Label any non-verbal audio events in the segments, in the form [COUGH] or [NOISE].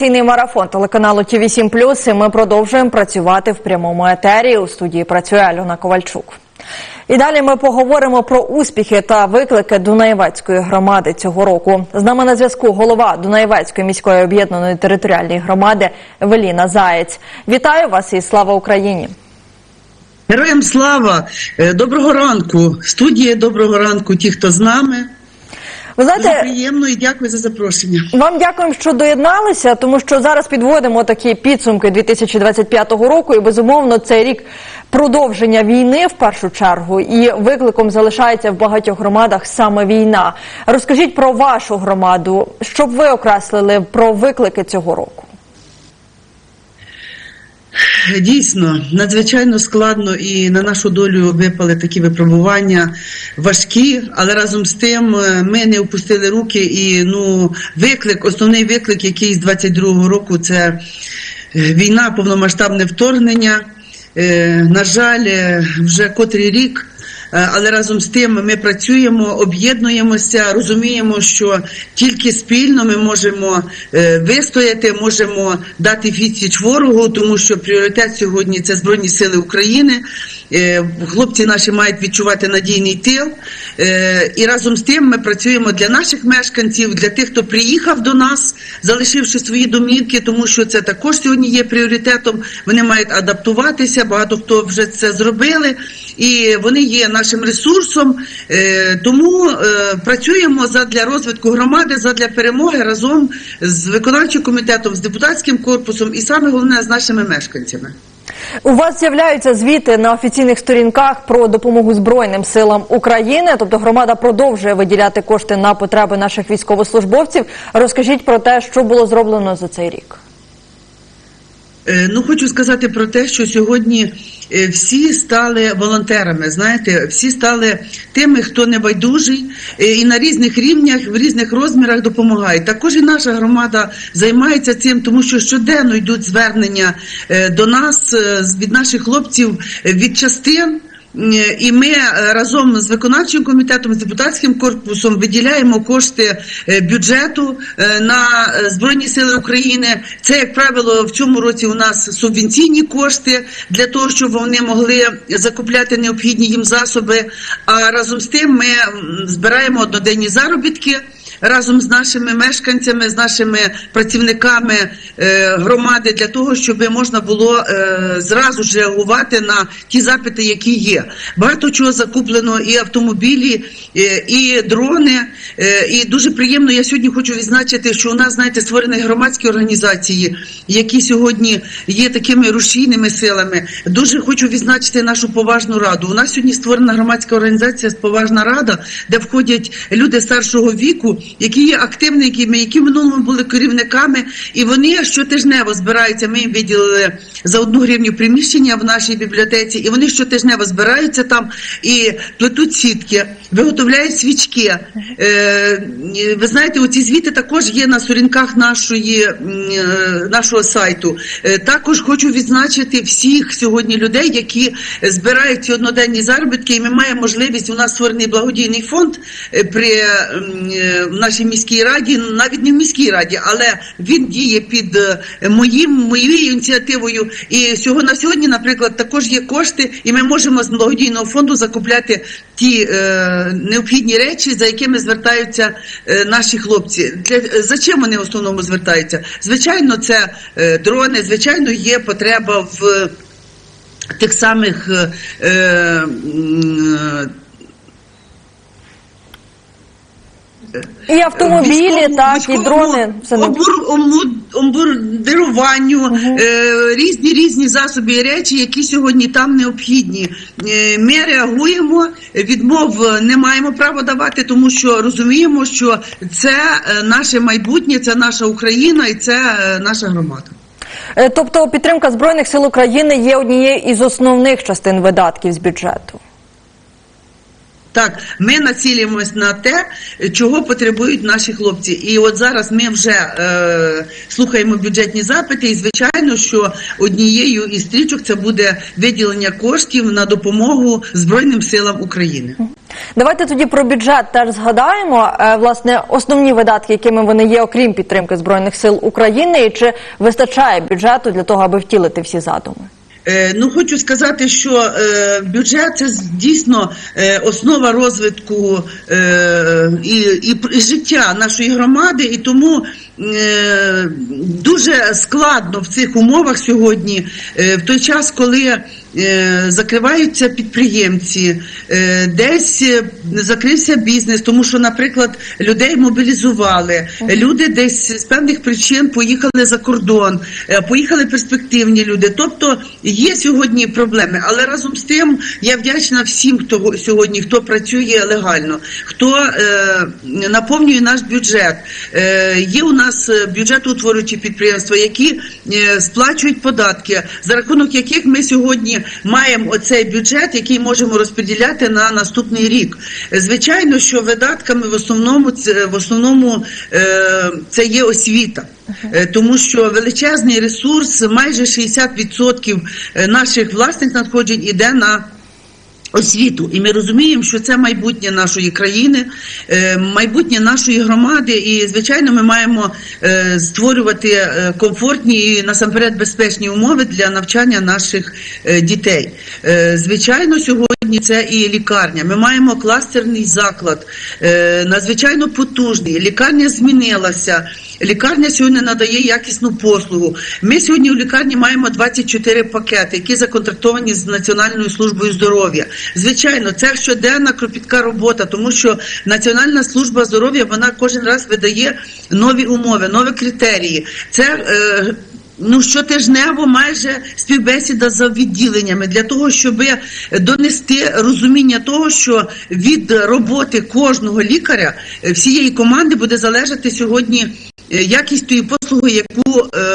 Ційний марафон телеканалу ТІВІ 7 і ми продовжуємо працювати в прямому етері. У студії працює Альона Ковальчук. І далі ми поговоримо про успіхи та виклики Дунаєвецької громади цього року. З нами на зв'язку голова Дунаєвецької міської об'єднаної територіальної громади Веліна Заєць. Вітаю вас і слава Україні! Героям слава! Е, Доброго ранку, студія. Доброго ранку, ті, хто з нами. Ви Дуже приємно і дякую за запрошення. Вам дякуємо, що доєдналися, тому що зараз підводимо такі підсумки 2025 року. І безумовно цей рік продовження війни в першу чергу, і викликом залишається в багатьох громадах саме війна. Розкажіть про вашу громаду, що б ви окреслили про виклики цього року. Дійсно, надзвичайно складно і на нашу долю випали такі випробування важкі, але разом з тим е, ми не опустили руки. І ну, виклик, основний виклик, який з 22-го року, це е, війна, повномасштабне вторгнення. Е, На жаль, вже котрий рік. Е, Але разом з тим ми працюємо, об'єднуємося, розуміємо, що тільки спільно ми можемо е, вистояти, можемо дати відсіч ворогу, тому що пріоритет сьогодні це Збройні Сили України. Е, Хлопці наші мають відчувати надійний тил. Е, І разом з тим ми працюємо для наших мешканців, для тих, хто приїхав до нас, залишивши свої домівки, тому що це також сьогодні є пріоритетом. Вони мають адаптуватися. Багато хто вже це зробили, і вони є нашим ресурсом. Е, Тому працюємо задля розвитку громади, задля перемоги разом з виконавчим комітетом, з депутатським корпусом і саме головне з нашими мешканцями. У вас з'являються звіти на офіційних сторінках про допомогу Збройним силам України. Тобто громада продовжує виділяти кошти на потреби наших військовослужбовців. Розкажіть про те, що було зроблено за цей рік. Е, Ну, хочу сказати про те, що сьогодні е, всі стали волонтерами. Знаєте, всі стали тими, хто не байдужий, е, і на різних рівнях, в різних розмірах допомагають. Також і наша громада займається цим, тому що щоденно йдуть звернення до нас від наших хлопців від частин. Е, І ми е, разом з виконавчим комітетом, з депутатським корпусом виділяємо кошти е, бюджету на Збройні Сили України. Це, як правило, в цьому році у нас субвенційні кошти для того, щоб вони могли закупляти необхідні їм засоби. А разом з тим ми збираємо одноденні заробітки. Разом з нашими мешканцями, з нашими працівниками е, громади для того, щоб можна було е, зразу ж реагувати на ті запити, які є. Багато чого закуплено, і автомобілі, е, і дрони. І дуже приємно. Я сьогодні хочу відзначити, що у нас знаєте створені громадські організації, які сьогодні є такими рушійними силами. Дуже хочу відзначити нашу поважну раду. У нас сьогодні створена громадська організація поважна рада, де входять люди старшого віку, які є активниками, які в минулому були керівниками, і вони щотижнево збираються. Ми їм виділили за одну гривню приміщення в нашій бібліотеці, і вони щотижнево збираються там і плетуть сітки, виготовляють свічки. Е, ви знаєте, оці звіти також є на сторінках нашої, е, нашого сайту. Е, також хочу відзначити всіх сьогодні людей, які збирають ці одноденні заробітки, і ми маємо можливість. У нас створений благодійний фонд при нашій міській раді, навіть не в міській раді, але він діє під е, моїм моєю ініціативою. І всього на сьогодні, наприклад, також є кошти, і ми можемо з благодійного фонду закупляти ті е, необхідні речі, за якими звертаються е, наші хлопці. Для за чим вони в основному звертаються? Звичайно, це е, дрони, звичайно, є потреба в тих самих. Е, е, м, І автомобілі, військовому- так, і дрони. Все обур- ому- обмундируванню, е, різні різні засоби і речі, які сьогодні там необхідні. Е, Ми реагуємо, відмов не маємо права давати, тому що розуміємо, що це е, наше майбутнє, це наша Україна і це е, наша громада. Е, Тобто підтримка Збройних сил України є однією із основних частин видатків з бюджету. Так, ми націлюємось на те, чого потребують наші хлопці. І от зараз ми вже е, слухаємо бюджетні запити, і звичайно, що однією із стрічок це буде виділення коштів на допомогу Збройним силам України. Давайте тоді про бюджет теж згадаємо. Е, Власне, основні видатки, якими вони є, окрім підтримки збройних сил України, і чи вистачає бюджету для того, аби втілити всі задуми? Е, Ну, хочу сказати, що е, бюджет це дійсно е, основа розвитку і, і, і життя нашої громади, і тому дуже складно в цих умовах сьогодні, в той час, коли закриваються підприємці, е, десь е, закрився бізнес, тому що, наприклад, людей мобілізували, люди десь з певних причин поїхали за кордон, е, поїхали перспективні люди. Тобто є сьогодні проблеми, але разом з тим я вдячна всім, хто сьогодні хто працює легально, хто е, наповнює наш бюджет. Е, є у нас е, бюджетоутворюючі підприємства, які е, сплачують податки, за рахунок яких ми сьогодні маємо оцей бюджет, який можемо розподіляти на наступний рік. Е, Звичайно, що видатками в основному це в основному е, це є освіта. Е, Тому що величезний ресурс, майже 60% наших власних надходжень іде на освіту. І ми розуміємо, що це майбутнє нашої країни, е, майбутнє нашої громади. І, звичайно, ми маємо е, створювати е, комфортні і насамперед безпечні умови для навчання наших дітей. Звичайно, сьогодні це і лікарня. Ми маємо кластерний заклад, надзвичайно потужний. Лікарня змінилася. Лікарня сьогодні надає якісну послугу. Ми сьогодні у лікарні маємо 24 пакети, які законтрактовані з Національною службою здоров'я. Звичайно, це щоденна кропітка робота, тому що Національна служба здоров'я вона кожен раз видає нові умови, нові критерії. Це е, Ну, щотижнево майже співбесіда за відділеннями для того, щоб донести розуміння того, що від роботи кожного лікаря е, всієї команди буде залежати сьогодні якість тієї послуги, яку е,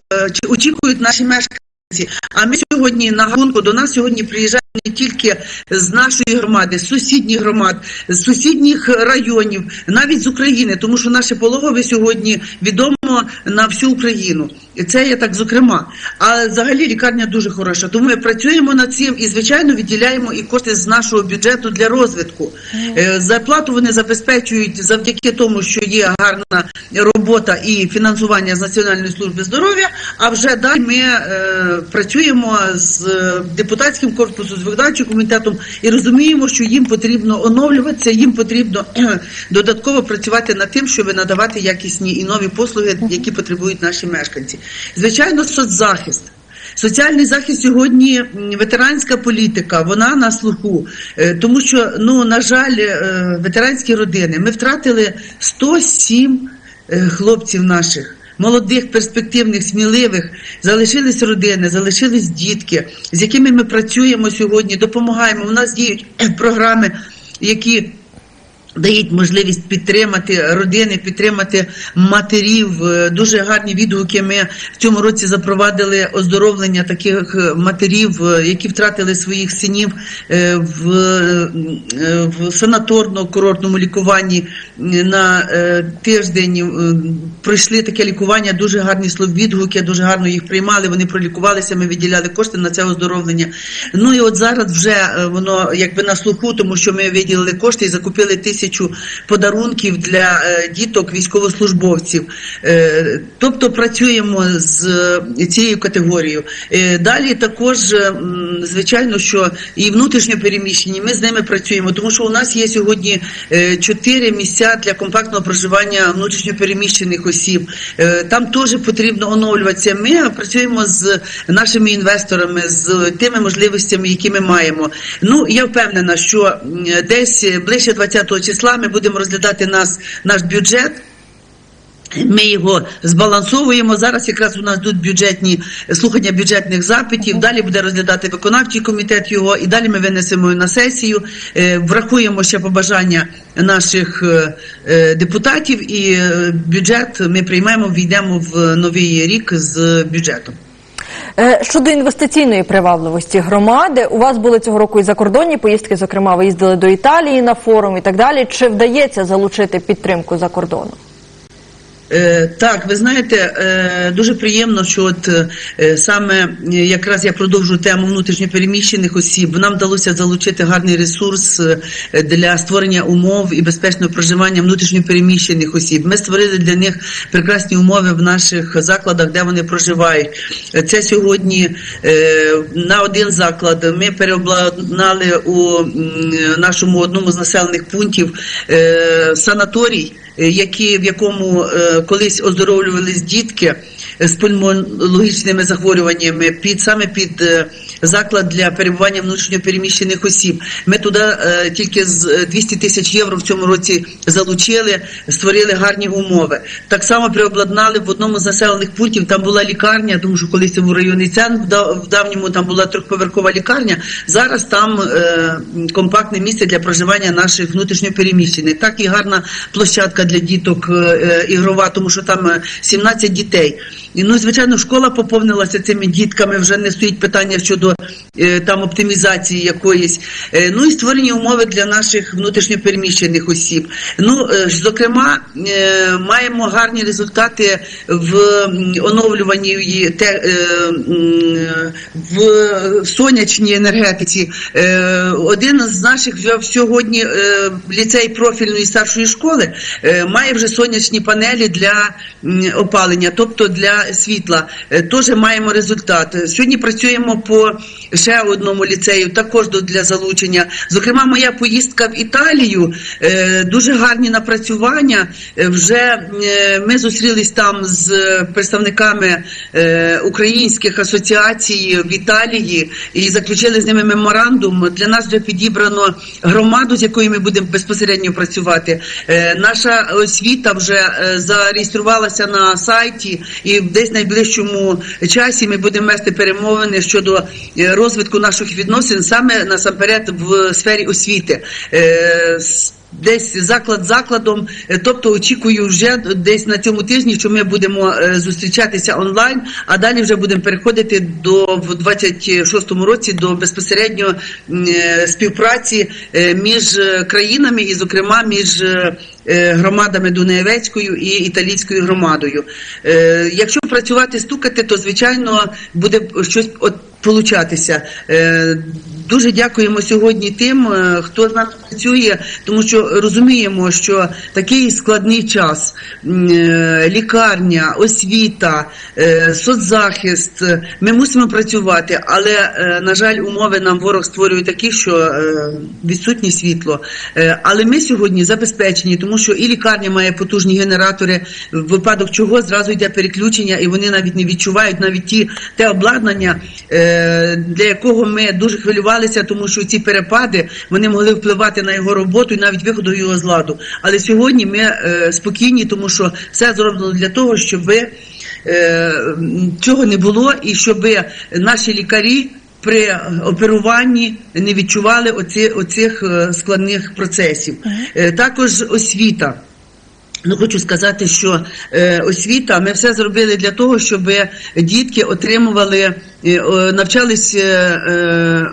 очікують наші мешканці. А ми сьогодні на гонку до нас сьогодні приїжджають не тільки з нашої громади, з сусідніх громад, з сусідніх районів, навіть з України, тому що наше пологове сьогодні відомо на всю Україну. І це є так зокрема. А взагалі лікарня дуже хороша. Тому ми працюємо над цим і, звичайно, відділяємо і кошти з нашого бюджету для розвитку. Е, Зарплату вони забезпечують завдяки тому, що є гарна робота і фінансування з Національної служби здоров'я. А вже далі ми е, працюємо з е, депутатським корпусом, з виконавчим комітетом і розуміємо, що їм потрібно оновлюватися, їм потрібно додатково працювати над тим, щоб надавати якісні і нові послуги, які потребують наші мешканці. Звичайно, соцзахист. Соціальний захист сьогодні ветеранська політика, вона на слуху, Е, тому що ну на жаль, е, ветеранські родини ми втратили 107 е, хлопців наших. Молодих, перспективних, сміливих залишились родини, залишились дітки, з якими ми працюємо сьогодні, допомагаємо. У нас діють [CLEARS THROAT] програми, які дають можливість підтримати родини, підтримати матерів. Е, Дуже гарні відгуки. Ми в цьому році запровадили оздоровлення таких е, матерів, е, які втратили своїх синів в, в санаторно-курортному лікуванні на тиждень. Пройшли таке лікування, дуже гарні слов відгуки, дуже гарно їх приймали. Вони пролікувалися. Ми виділяли кошти на це оздоровлення. Ну і от зараз вже воно якби на слуху, тому що ми виділили кошти і закупили тисячу подарунків для е, діток військовослужбовців. Е, Тобто працюємо з е, цією категорією. Далі також, звичайно, що і внутрішньо переміщені, ми з ними працюємо, тому що у нас є сьогодні чотири місця для компактного проживання внутрішньо переміщених осіб. Там теж потрібно оновлюватися. Ми працюємо з нашими інвесторами, з тими можливостями, які ми маємо. Ну я впевнена, що десь ближче 20 числа ми будемо розглядати нас наш бюджет. Ми його збалансовуємо. Зараз якраз у нас тут бюджетні слухання бюджетних запитів. Далі буде розглядати виконавчий комітет його, і далі ми винесемо на сесію. Е, Врахуємо ще побажання наших е, е, депутатів, і бюджет ми приймемо, війдемо в новий рік з бюджетом. Е, Щодо інвестиційної привабливості громади, у вас були цього року і закордонні поїздки. Зокрема, ви їздили до Італії на форум і так далі. Чи вдається залучити підтримку за кордону? Е, Так, ви знаєте, е, дуже приємно, що от е, саме якраз я продовжу тему внутрішньопереміщених осіб. Нам вдалося залучити гарний ресурс для створення умов і безпечного проживання внутрішньопереміщених осіб. Ми створили для них прекрасні умови в наших закладах, де вони проживають. Це сьогодні на один заклад ми переобладнали у нашому одному з населених пунктів санаторій які, в якому е, колись оздоровлювались дітки з пульмонологічними захворюваннями, під саме під е, заклад для перебування внутрішньопереміщених осіб. Ми туди е, тільки з е, 200 тисяч євро в цьому році залучили, створили гарні умови. Так само приобладнали в одному з населених пунктів. Там була лікарня, тому що колись був районний центр, в давньому там була трьохповерхова лікарня. Зараз там е, компактне місце для проживання наших внутрішньопереміщених. Так і гарна площадка для діток е, е, ігрова, тому що там е, 17 дітей. Ну, звичайно, школа поповнилася цими дітками. Вже не стоїть питання щодо е, там оптимізації якоїсь. Е, ну і створені умови для наших внутрішньопереміщених осіб. Ну, е, зокрема, е, маємо гарні результати в оновлюванні е, в сонячній енергетиці. Е, Один з наших сьогодні е, ліцей профільної старшої школи е, має вже сонячні панелі для опалення, тобто для світла. Е, Теж маємо результат. Сьогодні працюємо по ще одному ліцею, також для залучення. Зокрема, моя поїздка в Італію, е, дуже гарні напрацювання. Е, Вже е, ми зустрілись там з представниками українських асоціацій в Італії і заключили з ними меморандум. Для нас вже підібрано громаду, з якою ми будемо безпосередньо працювати. Наша освіта вже зареєструвалася на сайті, і десь в найближчому часі ми будемо вести перемовини щодо розвитку наших відносин саме насамперед в сфері освіти. Е, Десь заклад закладом, Е, тобто очікую вже десь на цьому тижні, що ми будемо е, зустрічатися онлайн, а далі вже будемо переходити до в 26-му році до безпосередньо співпраці між країнами і, зокрема, між громадами Дунаєвецькою і італійською громадою. Якщо працювати, стукати, то звичайно буде щось от получатися. Дуже дякуємо сьогодні тим, е, хто з нами працює, тому що розуміємо, що такий складний час, е, лікарня, освіта, е, соцзахист. Ми мусимо працювати, але на жаль, умови нам ворог створює такі, що відсутнє світло. Але ми сьогодні забезпечені, тому що і лікарня має потужні генератори, в випадок чого зразу йде переключення, і вони навіть не відчувають навіть ті те обладнання, для якого ми дуже хвилювалися, тому що ці перепади вони могли впливати на його роботу і навіть виходу його з ладу. Але сьогодні ми е, спокійні, тому що все зроблено для того, щоб цього не було, і щоб наші лікарі. При оперуванні не відчували оці, оцих е, складних процесів. Е, Також освіта. Ну, хочу сказати, що е, освіта, ми все зробили для того, щоб дітки отримували, е, навчались е, е,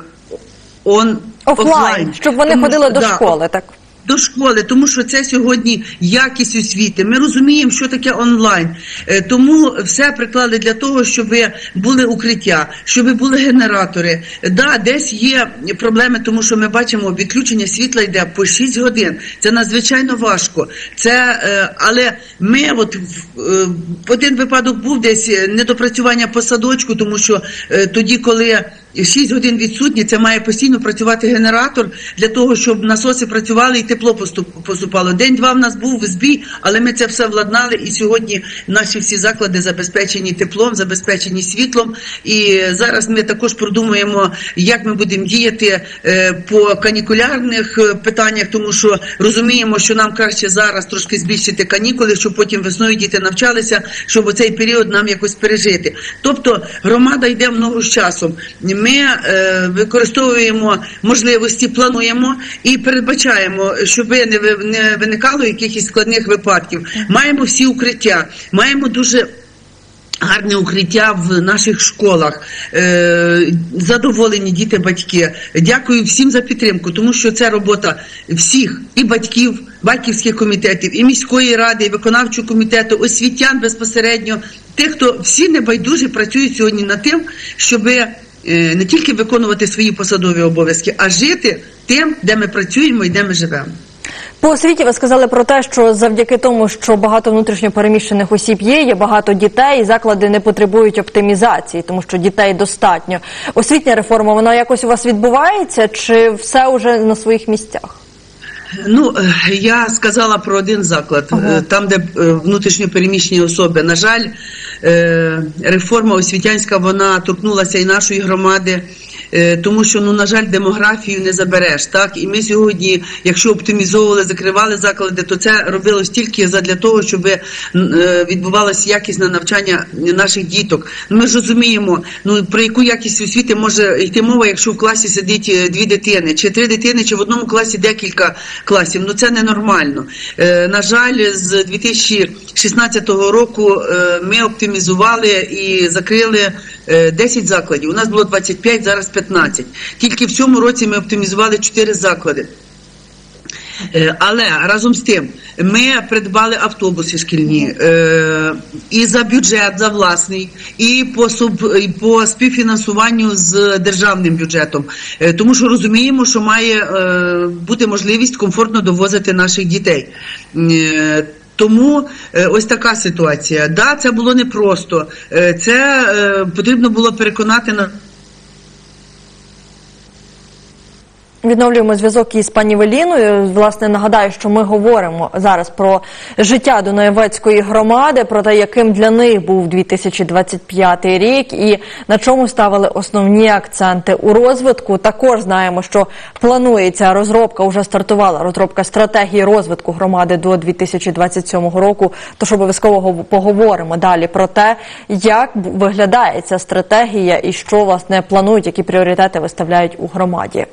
он, Офлайн, щоб вони Тому ходили що, до да, школи, так. до школи, тому що це сьогодні якість освіти. Ми розуміємо, що таке онлайн. Е, Тому все приклали для того, щоб були укриття, щоб були генератори. Да, десь є проблеми, тому що ми бачимо, відключення світла йде по 6 годин. Це надзвичайно важко. Це, е, але ми, от в- е, один випадок був десь недопрацювання по садочку, тому що тоді, коли 6 годин відсутні, це має постійно працювати генератор для того, щоб насоси працювали і тепло поступ- поступало. День-два в нас був збій, але ми це все владнали. І сьогодні наші всі заклади забезпечені теплом, забезпечені світлом. І зараз ми також продумуємо, як ми будемо діяти е, по канікулярних е, питаннях, тому що розуміємо, що нам краще зараз трошки збільшити канікули, щоб потім весною діти навчалися, щоб у цей період нам якось пережити. Тобто громада йде в ногу з часом. Ми е, використовуємо можливості, плануємо і передбачаємо, щоб не, виникало якихось складних випадків. Маємо всі укриття, маємо дуже Гарне укриття в наших школах, е, задоволені діти, батьки. Дякую всім за підтримку, тому що це робота всіх і батьків, батьківських комітетів, і міської ради, і виконавчого комітету, освітян безпосередньо. Тих, хто всі небайдужі працюють сьогодні над тим, щоб не тільки виконувати свої посадові обов'язки, а жити тим, де ми працюємо і де ми живемо. По освіті ви сказали про те, що завдяки тому, що багато внутрішньопереміщених осіб є, є багато дітей, і заклади не потребують оптимізації, тому що дітей достатньо. Освітня реформа вона якось у вас відбувається, чи все вже на своїх місцях? Ну е, я сказала про один заклад, Ага. е, там, де внутрішньопереміщені внутрішньо переміщені особи. На жаль, е, реформа освітянська вона торкнулася і нашої громади. Е, Тому що ну на жаль, демографію не забереш. Так і ми сьогодні, якщо оптимізовували, закривали заклади, то це робилось тільки задля того, щоб е, відбувалося якісне навчання наших діток. Ми ж розуміємо, ну про яку якість освіти може йти мова, якщо в класі сидить е, дві дитини, чи три дитини, чи в одному класі декілька класів. Ну це ненормально. На жаль, з 2016 року ми оптимізували і закрили 10 закладів. У нас було 25, зараз 15. Тільки в цьому році ми оптимізували 4 заклади. Е, Але разом з тим ми придбали автобуси шкільні е, і за бюджет, за власний, і по суб, і по співфінансуванню з державним бюджетом, Е, тому що розуміємо, що має е, бути можливість комфортно довозити наших дітей. Тому е, ось така ситуація. Да, це було непросто. Е, Це е, потрібно було переконати на. Відновлюємо зв'язок із пані Веліною. Власне, нагадаю, що ми говоримо зараз про життя Дунаєвецької громади, про те, яким для них був 2025 рік, і на чому ставили основні акценти у розвитку. Також знаємо, що планується розробка, вже стартувала розробка стратегії розвитку громади до 2027 року. Тож обов'язково поговоримо далі про те, як виглядає ця стратегія і що власне планують, які пріоритети виставляють у громаді.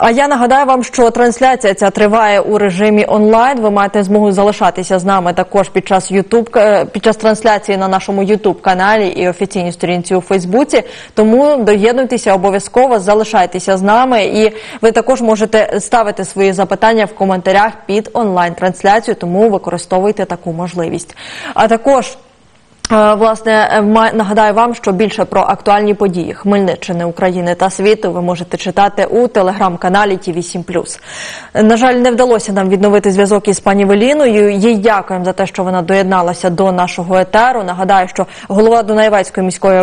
А я нагадаю вам, що трансляція ця триває у режимі онлайн. Ви маєте змогу залишатися з нами також під час Ютуб під час трансляції на нашому Ютуб каналі і офіційній сторінці у Фейсбуці. Тому доєднуйтеся обов'язково, залишайтеся з нами, і ви також можете ставити свої запитання в коментарях під онлайн трансляцію. Тому використовуйте таку можливість. А також. Е, Власне, е, нагадаю вам, що більше про актуальні події Хмельниччини, України та світу ви можете читати у телеграм-каналі ТІВІ 7+. Е, На жаль, не вдалося нам відновити зв'язок із пані Веліною. Їй дякуємо за те, що вона доєдналася до нашого етеру. Нагадаю, що голова Дунаєвецької міської